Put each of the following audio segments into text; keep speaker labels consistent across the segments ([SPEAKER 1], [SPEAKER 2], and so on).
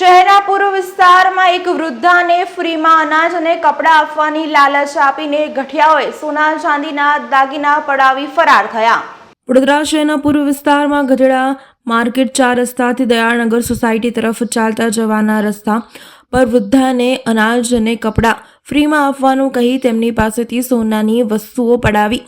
[SPEAKER 1] શહેરના પૂર્વ વિસ્તારમાં એક વૃદ્ધાને ફ્રીમાં અનાજ અને કપડાં આપવાની લાલચ આપીને ગઠિયાઓએ સોના ચાંદીના દાગીના પડાવી ફરાર થયા. વડોદરા શહેરના પૂર્વ વિસ્તારમાં ગઢડા માર્કેટ ચાર રસ્તાથી દયાળનગર સોસાયટી તરફ ચાલતા જવાના રસ્તા પર વૃદ્ધાને અનાજ અને કપડાં ફ્રીમાં આપવાનું કહી તેમની પાસેથી સોનાની વસ્તુઓ પડાવી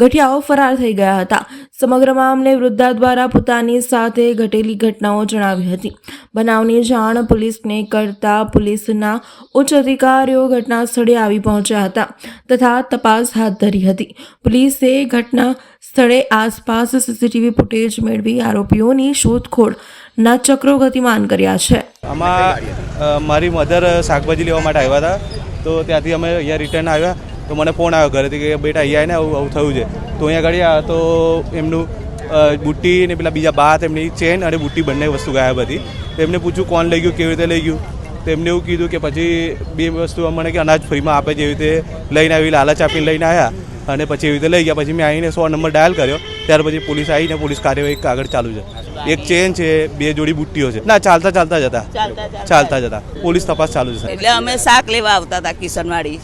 [SPEAKER 1] ગઠિયાઓ ફરાર થઈ ગયા હતા. સમગ્ર મામલે વૃદ્ધા દ્વારા પોતાની સાથે ઘટેલી ઘટનાઓ જણાવી હતી. બનાવની જાણ પોલીસને કરતા પોલીસના ઉચ્ચ અધિકારીઓ ઘટના સ્થળે આવી પહોંચ્યા હતા તથા તપાસ હાથ ધરી હતી. પોલીસે ઘટના સ્થળે આસપાસ સીસીટીવી ફૂટેજ મેળવી આરોપીઓની શોધખોળના ચક્રો ગતિમાન કર્યા છે.
[SPEAKER 2] આમાં મારી મધર શાકભાજી લેવા માટે આવ્યા હતા. તો ત્યાંથી અમે અહીંયા રિટર્ન આવ્યા. તો મને ફોન આવ્યો ઘરેથી કે બેટા અહીંયા આવીને આવું થયું છે. તો અહીંયા ઘડી આવ્યા તો એમનું બુટ્ટી ને પેલા બીજા બાત એમની ચેન અને બુટ્ટી બંને વસ્તુ ગાયબ હતી. તો એમને પૂછ્યું કોણ લઈ ગયું, કેવી રીતે લઈ ગયું? તો એમને એવું કીધું કે પછી બે વસ્તુ મને કે અનાજ ફ્રીમાં આપે જેવી રીતે લઈને આવી, લાલચ આપીને લઈને આવ્યા. અને પછી એવી રીતે લઈ ગયા. પછી મેં આવીને સો નંબર ડાયલ કર્યો. ત્યાર પછી પોલીસ આવીને પોલીસ કાર્યવાહી આગળ ચાલુ છે. એક ચેન છે બે જોડી બુટ્ટીઓ છે. ના ચાલતા ચાલતા જતા.
[SPEAKER 3] ચાલતા
[SPEAKER 2] જતા. પોલીસ તપાસ ચાલુ છે
[SPEAKER 3] એટલે અમે શાક લેવા આવતા હતા કિશનવાડી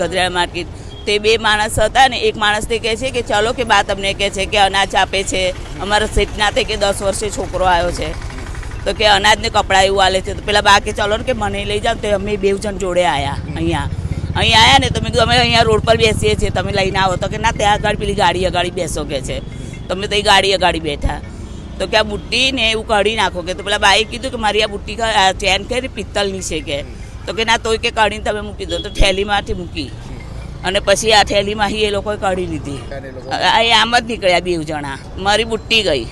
[SPEAKER 3] ગધરા માર્કેટ. તે બે માણસ હતા ને એક માણસ તે કહે છે કે ચલો કે બા તમને કહે છે કે અનાજ આપે છે. અમારા સેટના તે કે દસ વર્ષે છોકરો આવ્યો છે. તો કે અનાજને કપડાં એવું આલે છે. તો પેલા બા કે ચલો ને કે મને લઈ જાઓ. તો અમે બે જણ જોડે આવ્યા અહીંયા. અહીંયા આવ્યા ને તો મેં કીધું, અમે અહીંયા રોડ પર બેસીએ છીએ, તમે લઈને આવો. તો કે, ના, ત્યાં આગળ પેલી ગાડી અગાડી બેસો કે છે. તમે તો એ ગાડી અગાડી બેઠા. તો કે આ બુટ્ટીને એવું કાઢી નાખો કે તો પેલા બાએ કીધું કે, મારી આ બુટ્ટી ચેન કે પિત્તલની છે કે. તો કે, ના, તોય કે કાઢીને તમે મૂકી દો. તો થેલીમાંથી મૂકી. અને પછી આ થેલીમાંથી એ લોકોએ કાઢી લીધી. એ આમ જ નીકળ્યા બેવ જણા. મારી બુટ્ટી ગઈ.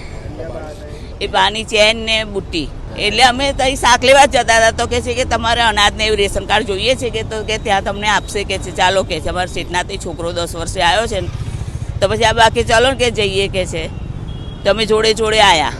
[SPEAKER 3] એ પાની ચેન ને બુટ્ટી. એટલે અમે ત્યાં શાક લેવા જતા હતા. તો કે છે કે તમારે અનાજને એવું રેશન કાર્ડ જોઈએ છે કે તો કે ત્યાં તમને આપશે કે છે, ચાલો કે છે, અમારા સીટનાથી છોકરો દસ વર્ષે આવ્યો છે ને. તો પછી આ બાકી ચાલો ને કે જઈએ કે છે. તમે જોડે જોડે આવ્યા